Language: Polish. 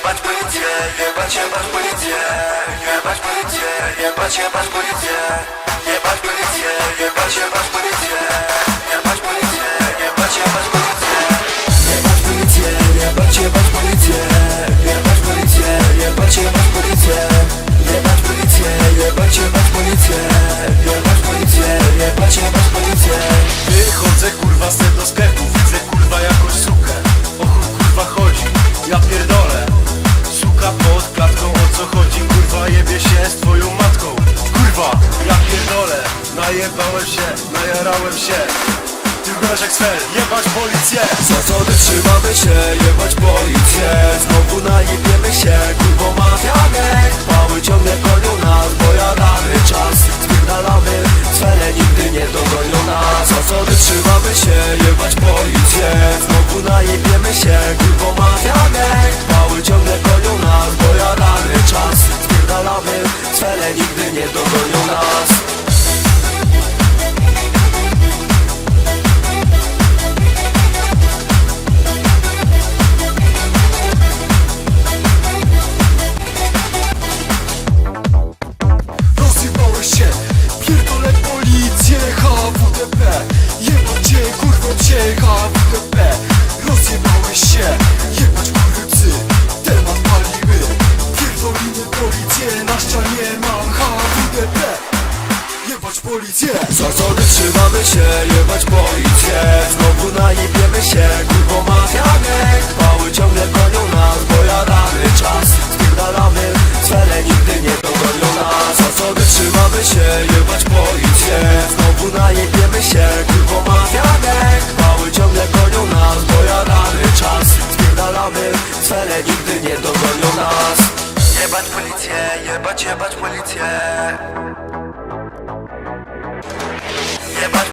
Ебать бытие, ебать ебать бытие Ебать бытие, ебать ебать бытие się z twoją matką. Kurwa, ja pierdolę Najebałem się, najarałem się. Ty wyglądasz jak sfer, jebać policję. Za co trzymamy się, jebać policję? Znowu najebiemy się, kurwo mafia gang. Mały ciągle gonią nas, bojadamy czas. Spierdalamy, cele nigdy nie dogonią nas. Za co trzymamy się, jebać policję? Znowu najebiemy się, Rozjebałeś się, pierdolę policję HWDP Jebać cię, kurwo cię HWDP Rozjebałeś się, jebać kurwy Temat palimy, pierdolimy policję Na ścianie mam HWDP Jebać policję. Za co trzymamy się, jebać policję? Znowu najebiemy się, kurwo jebać policję. Znowu najebiemy się, kurwo mafia gang Mały ciągle gonią nas, bojadamy czas. Spierdalamy, cele nigdy nie dogonią nas. Jebać policję, jebać, jebać policję. Jebać